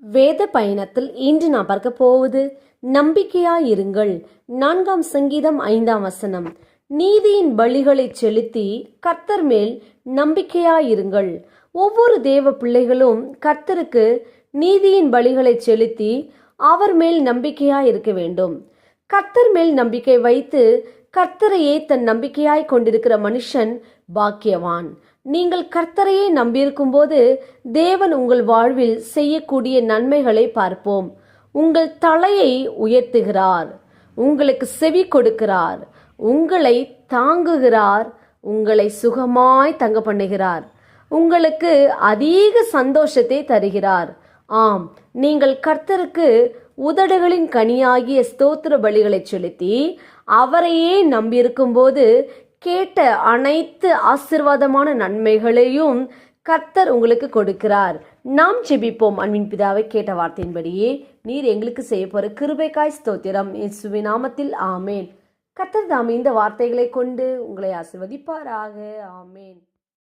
வேத பயணத்தில் இன்று நான் பார்க்க போவது நம்பிக்கையாயிருங்கள். நான்காம் சங்கீதம் ஐந்தாம் வசனம். நீதியின் பலிகளை செலுத்தி கர்த்தர் மேல் நம்பிக்கையாயிருங்கள். ஒவ்வொரு தேவ பிள்ளைகளும் கர்த்தருக்கு நீதியின் பலிகளை செலுத்தி அவர் மேல் நம்பிக்கையாய் இருக்க வேண்டும். கர்த்தர் மேல் நம்பிக்கை வைத்து கர்த்தரையே தன் நம்பிக்கையாய் கொண்டிருக்கிற மனுஷன் பாக்கியவான். நீங்கள் கர்த்தரையே நம்பியிருக்கும் போது தேவன் உங்கள் வாழ்வில் செய்யக்கூடிய நன்மைகளை பார்ப்போம். உங்கள் தலையை உயர்த்துகிறார். உங்களுக்கு செவி கொடுக்கிறார். உங்களை தாங்குகிறார். உங்களை சுகமாய் தங்க பண்ணுகிறார். உங்களுக்கு அதிக சந்தோஷத்தை தருகிறார். ஆம் நீங்கள் கர்த்தருக்கு உதடுகளின் கனியாகிய ஸ்தோத்திர பலிகளை செலுத்தி அவரையே நம்பியிருக்கும்போது கேட்ட அனைத்து ஆசிர்வாதமான நன்மைகளையும் கர்த்தர் உங்களுக்கு கொடுக்கிறார். நாம் ஜெபிப்போம். அன்பின் பிதாவை கேட்ட வார்த்தையின்படியே நீர் எங்களுக்கு செய்ய போற கிருபைக்காய் ஸ்தோத்திரம். இயேசுவின் நாமத்தில் ஆமேன். கர்த்தர் தாம் இந்த வார்த்தைகளை கொண்டு உங்களை ஆசிர்வதிப்பாராக. ஆமேன்.